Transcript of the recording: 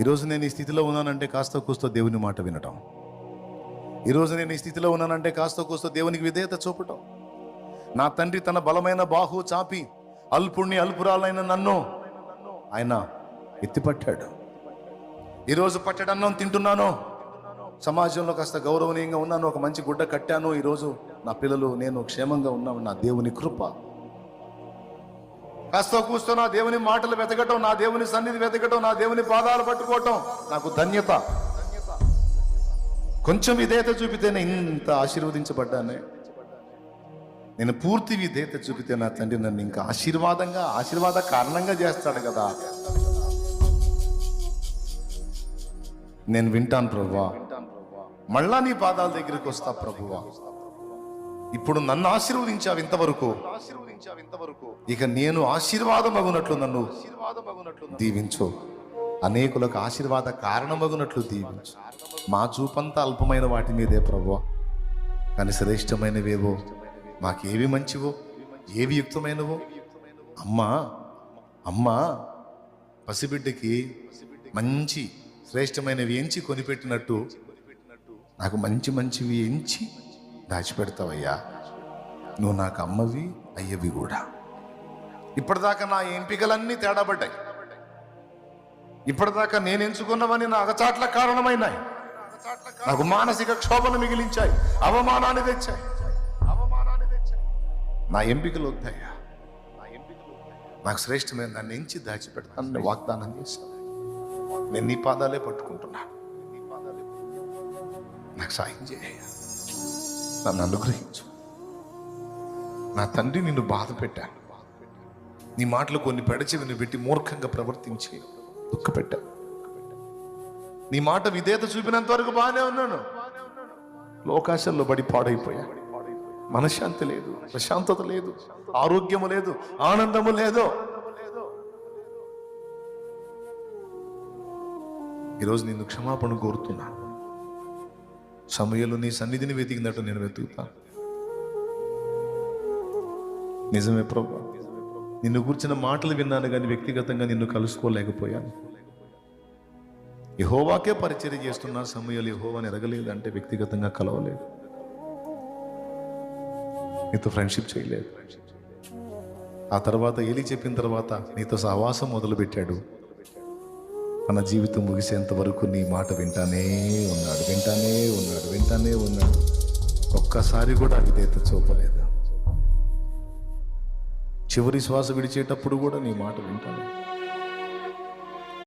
ఈరోజు నేను ఈ స్థితిలో ఉన్నానంటే కాస్త కూస్తో దేవుని మాట వినటం. ఈరోజు నేను ఈ స్థితిలో ఉన్నానంటే కాస్త కూస్తో దేవునికి విధేయత చూపటం. నా తండ్రి తన బలమైన బాహు చాపి అల్పుణ్ణి అల్పురాలైన నన్ను ఆయన ఎత్తిపట్టాడు. ఈరోజు పట్టడన్నం తింటున్నాను. సమాజంలో కాస్త గౌరవనీయంగా ఉన్నాను. ఒక మంచి గుడ్డ కట్టాను. ఈరోజు నా పిల్లలు నేను క్షేమంగా ఉన్నాను. నా దేవుని కృప కాస్త కూస్తో నా దేవుని మాటలు వెతకటం నా దేవుని సన్నిధి వెతకటం నా దేవుని పాదాలు పట్టుకోవటం నాకు ధన్యత. కొంచెం విధేయత చూపితేనే ఇంత ఆశీర్వదించబడ్డానే. నేను పూర్తి విధేయత చూపితే నా తండ్రి నన్ను ఇంకా ఆశీర్వాదంగా ఆశీర్వాద కారణంగా చేస్తాడు కదా. నేను వింటాను ప్రభువా. మళ్ళా నీ పాదాల దగ్గరికి వస్తా ప్రభువా. ఇప్పుడు నన్ను ఆశీర్వదించావు ఇంతవరకు. ఆశీర్వదించావు ఇంతవరకు ఇక నేను ఆశీర్వాదమగునట్లు నన్ను ఆశీర్వాదమగునట్లు దీవించు. అనేకులకు ఆశీర్వాద కారణమగునట్లు దీవించు. మా చూపంతా అల్పమైన వాటి మీదే ప్రభు కానీ శ్రేష్టమైనవేవో? మాకేవి మంచివో? ఏవి యుక్తమైనవో? అమ్మా అమ్మా పసిబిడ్డకి మంచి శ్రేష్టమైనవి ఎంచి కొనిపెట్టినట్టు నాకు మంచి మంచివి ఎంచి దాచిపెడతావయ్యా. నువ్వు నాకు అమ్మవి అయ్యవి కూడా. ఇప్పటిదాకా నా ఎంపికలన్నీ తేడాపడ్డాయి. ఇప్పటిదాకా నేను ఎంచుకున్నవని నా అగచాట్ల కారణమైనాయి. నాకు మానసిక క్షోభను మిగిలించాయి అవమానాన్ని తెచ్చాయి. అవమానాన్ని తెచ్చాయి నా ఎంపికలు వద్దాయా. నాకు శ్రేష్టమైన దాన్ని ఎంచి దాచిపెడతానని వాగ్దానం చేశాను. నేను నీ పాదాలే పట్టుకుంటున్నాను. నాకు సాయం చేయ నన్ను అనుగ్రహించు. నా తండ్రి నిన్ను బాధ పెట్టాను నీ మాటలు కొన్ని పెడచెవిని పెట్టి మూర్ఖంగా ప్రవర్తించి దుఃఖపెట్టాను నీ మాట విధేయత చూపినంత వరకు బాగానే ఉన్నాను. లోకాశల్లో పడి పాడైపోయా. మనశ్శాంతి లేదు ప్రశాంతత లేదు ఆరోగ్యము లేదు ఆనందము లేదు. ఈరోజు నిన్ను క్షమాపణ కోరుతున్నాను. సమయంలో నీ సన్నిధిని వెతికినట్టు నేను వెతుకుతాను నిజమే ప్రభా. నిన్ను కూర్చిన మాటలు విన్నాను కానీ వ్యక్తిగతంగా నిన్ను కలుసుకోలేకపోయాను. యహోవాకే పరిచర్య చేస్తున్న సమయాలు యహోవాని ఎరగలేదు అంటే వ్యక్తిగతంగా కలవలేదు. నీతో ఫ్రెండ్షిప్ చేయలేదు. ఆ తర్వాత ఏలి చెప్పిన తర్వాత నీతో సహవాసం మొదలుపెట్టాడు. మన జీవితం ముగిసేంత వరకు నీ మాట వింటానే ఉన్నాడు. వింటానే ఉన్నాడు ఉన్నాడు. ఒక్కసారి కూడా విధేయత చూపలేదు. చివరి శ్వాస విడిచేటప్పుడు కూడా నీ మాట వింటాను.